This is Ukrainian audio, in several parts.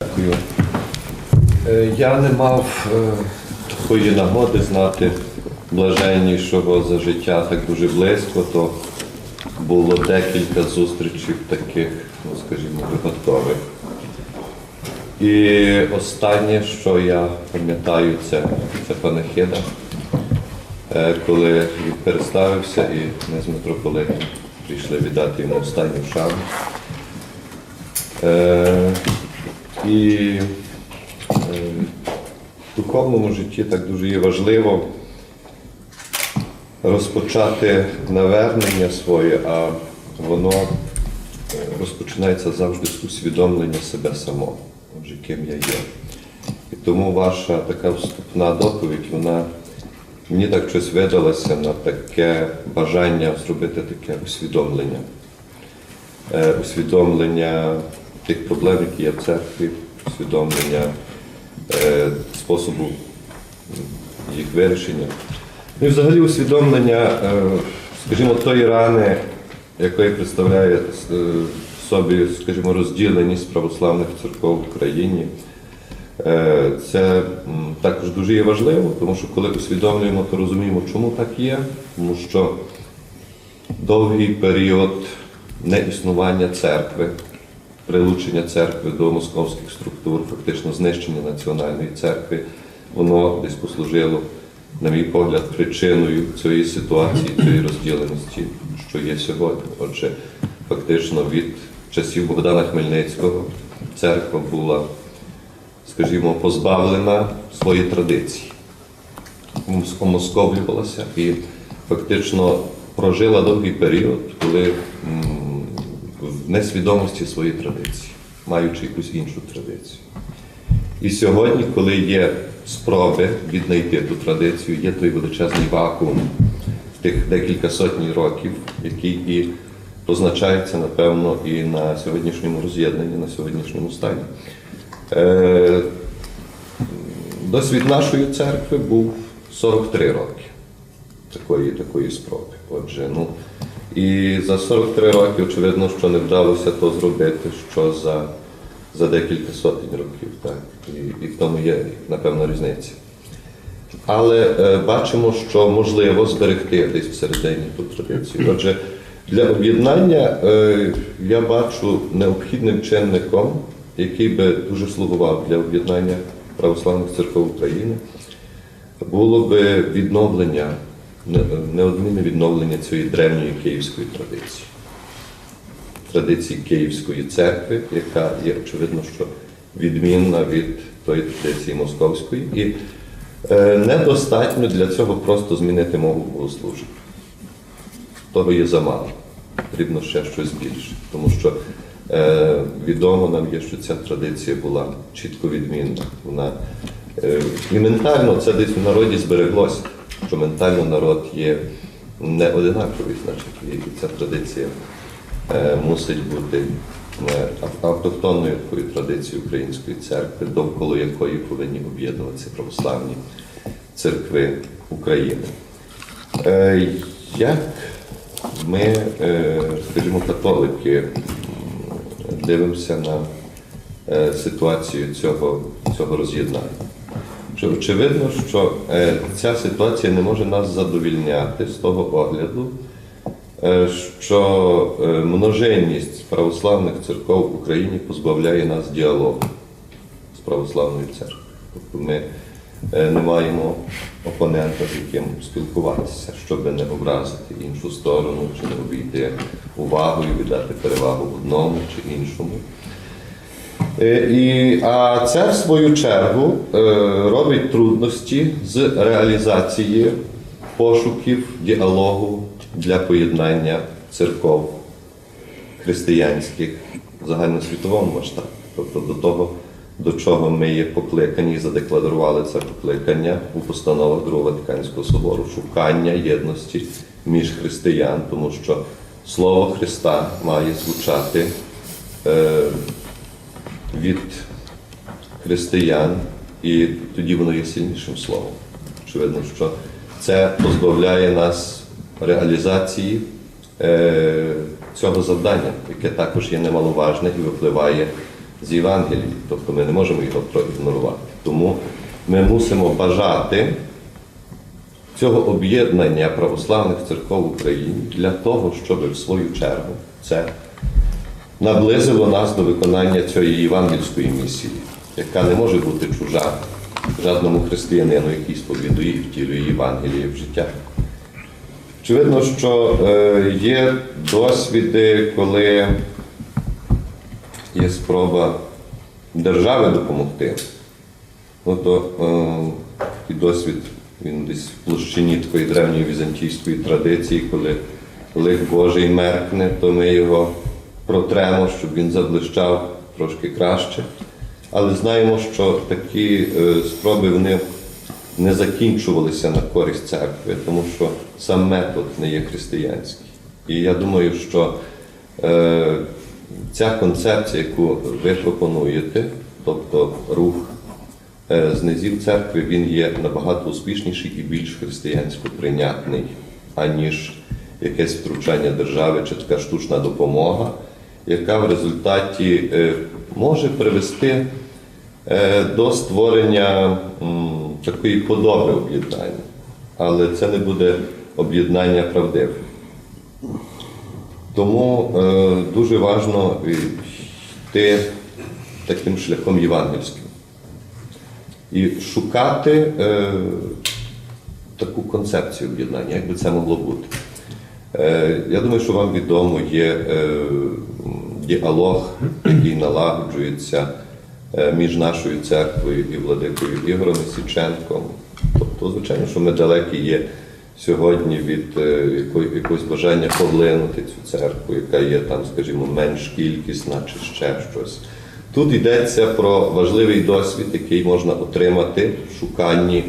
Дякую. Е, Я не мав е, такої нагоди знати блаженнішого за життя так дуже близько, то було декілька зустрічей таких, ну скажімо, випадкових. І останнє, що я пам'ятаю, це, це панахида, Е, коли він переставився і ми з митрополитом прийшли віддати йому останню шану. І е, в духовному житті так дуже є важливо розпочати навернення своє, а воно е, розпочинається завжди з усвідомлення себе самого, отже, ким я є. І тому ваша така вступна доповідь, вона мені так щось видалася на таке бажання зробити таке усвідомлення. Е, усвідомлення тих проблем, які є в церкві, усвідомлення е, способу їх вирішення. Ну і взагалі усвідомлення, е, скажімо, тої рани, якої представляє е, собі, скажімо, розділеність православних церков в Україні. Це також дуже є важливо, тому що коли усвідомлюємо, то розуміємо, чому так є, тому що довгий період неіснування церкви, прилучення церкви до московських структур, фактично знищення національної церкви, воно десь послужило, на мій погляд, причиною цієї ситуації, цієї розділеності, що є сьогодні. Отже, фактично від часів Богдана Хмельницького церква була, скажімо, позбавлена своєї традиції омосковлювалася і фактично прожила довгий період, коли несвідомості своєї традиції, маючи якусь іншу традицію. І сьогодні, коли є спроби віднайти ту традицію, є той величезний вакуум тих декілька сотні років, який і позначається, напевно, і на сьогоднішньому роз'єднанні, на сьогоднішньому стані. Е, Досвід нашої церкви був 43 роки такої, такої спроби. Отже, ну, і за 43 роки, очевидно, що не вдалося то зробити, що за, за декілька сотень років. Так? І, і в тому є, напевно, різниця. Але е, бачимо, що можливо зберегти десь всередині ту традицію. Отже, для об'єднання е, я бачу необхідним чинником, який би дуже слугував для об'єднання православних церков України, було би відновлення, неодмінне відновлення цієї древньої київської традиції. Традиції Київської церкви, яка є, очевидно, що відмінна від тої традиції московської. І е, недостатньо для цього просто змінити мову богослуження. Того є замало. Потрібно ще щось більше. Тому що е, відомо нам є, що ця традиція була чітко відмінна. Вона е, і це десь в народі збереглося, що ментально народ є не одинаковий, значить, і ця традиція е, мусить бути е, автохтонною такою традицією української церкви, довкола якої повинні об'єднуватися православні церкви України. Е, Як ми, скажімо, католики, дивимося на ситуацію цього, цього роз'єднання? Що очевидно, що е, ця ситуація не може нас задовільняти з того огляду, е, що е, множинність православних церков в Україні позбавляє нас діалогу з православною церквою. Тобто ми не маємо опонента, з яким спілкуватися, щоб не образити іншу сторону, чи не обійти увагою, віддати перевагу одному чи іншому. Е, І, а це, в свою чергу, е, робить трудності з реалізації пошуків діалогу для поєднання церков християнських в загальносвітовому масштабі. Тобто до того, до чого ми є покликані і задекларували це покликання у постановах Другого Ватиканського собору, шукання єдності між християн, тому що Слово Христа має звучати е, від християн, і тоді воно є сильнішим словом. Очевидно, що це позбавляє нас реалізації е, цього завдання, яке також є немаловажне і випливає з Євангелії, тобто ми не можемо його проігнорувати. Тому ми мусимо бажати цього об'єднання православних церков в Україні для того, щоб в свою чергу це наблизило нас до виконання цієї євангельської місії, яка не може бути чужа жадному християнину, який сповідує і втілює Євангеліє в життя. Очевидно, що е, є досвіди, коли є спроба держави допомогти. Ну, то е, і досвід він десь в площині такої древньої візантійської традиції, коли лик Божий меркне, то ми його протремо, щоб він заблищав трошки краще. Але знаємо, що такі е, спроби вони не закінчувалися на користь церкви, тому що сам метод не є християнський. І я думаю, що е, ця концепція, яку ви пропонуєте, тобто рух е, з низів церкви, він є набагато успішніший і більш християнсько прийнятний, аніж якесь втручання держави чи така штучна допомога, яка в результаті е, може привести е, до створення такої подоби об'єднання. Але це не буде об'єднання правдиве. Тому е, дуже важливо йти таким шляхом євангельським і шукати таку концепцію об'єднання, як би це могло бути. Е, я думаю, що вам відомо є е, діалог, який налагоджується е, між нашою церквою і владикою Ігорем Січенком. Тобто, звичайно, що ми далекі є сьогодні від якогось бажання поглинути цю церкву, яка є там, скажімо, менш кількісна чи ще щось. Тут йдеться про важливий досвід, який можна отримати в шуканні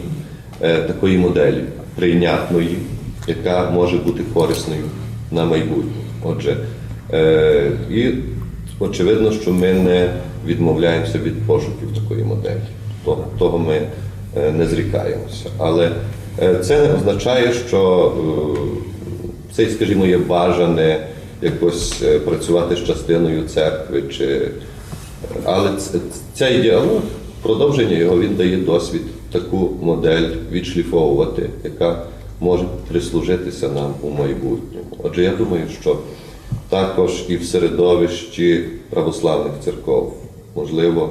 такої моделі прийнятної, яка може бути корисною на майбутнє. Отже, е, і очевидно, що ми не відмовляємося від пошуків такої моделі. Того, того ми е, не зрікаємося. Але е, це не означає, що е, це, скажімо, є бажане якось працювати з частиною церкви чи але цей діалог, продовження його, він дає досвід таку модель відшліфовувати, яка може прислужитися нам у майбутньому. Отже, я думаю, що також і в середовищі православних церков можливо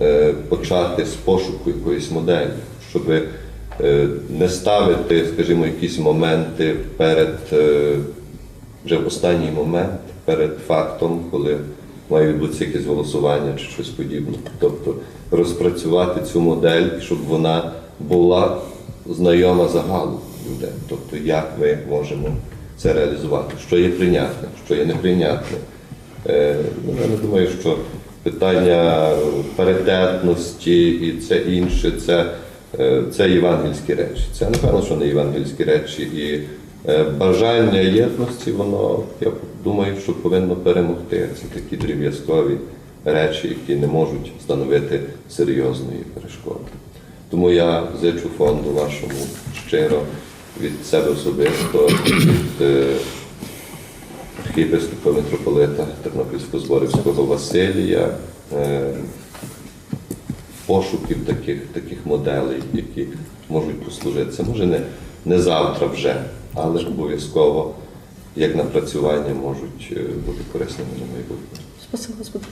е, почати з пошуку якоїсь моделі, щоб е, не ставити, скажімо, якісь моменти перед е, вже в останній момент перед фактом, коли має відбутися якесь голосування чи щось подібне. Тобто розпрацювати цю модель, щоб вона була знайома загалу людей. Тобто, як ми можемо це реалізувати, що є прийнятне, що є неприйнятне. Ну, я не думаю, що питання паритетності і це інше, це, е, це євангельські речі. Це напевно, що не євангельські речі. І е, бажання єдності, воно, я думаю, що повинно перемогти. Це такі дріб'язкові речі, які не можуть становити серйозної перешкоди. Тому я зичу фонду вашому щиро від себе особисто, від е, архієпископа митрополита Тернопільсько-Зборівського Василія, е, пошуків таких, таких моделей, які можуть послужити. Це може не, не завтра вже, але обов'язково як напрацювання можуть е, бути корисними на майбутнє. Спасибо, Господи.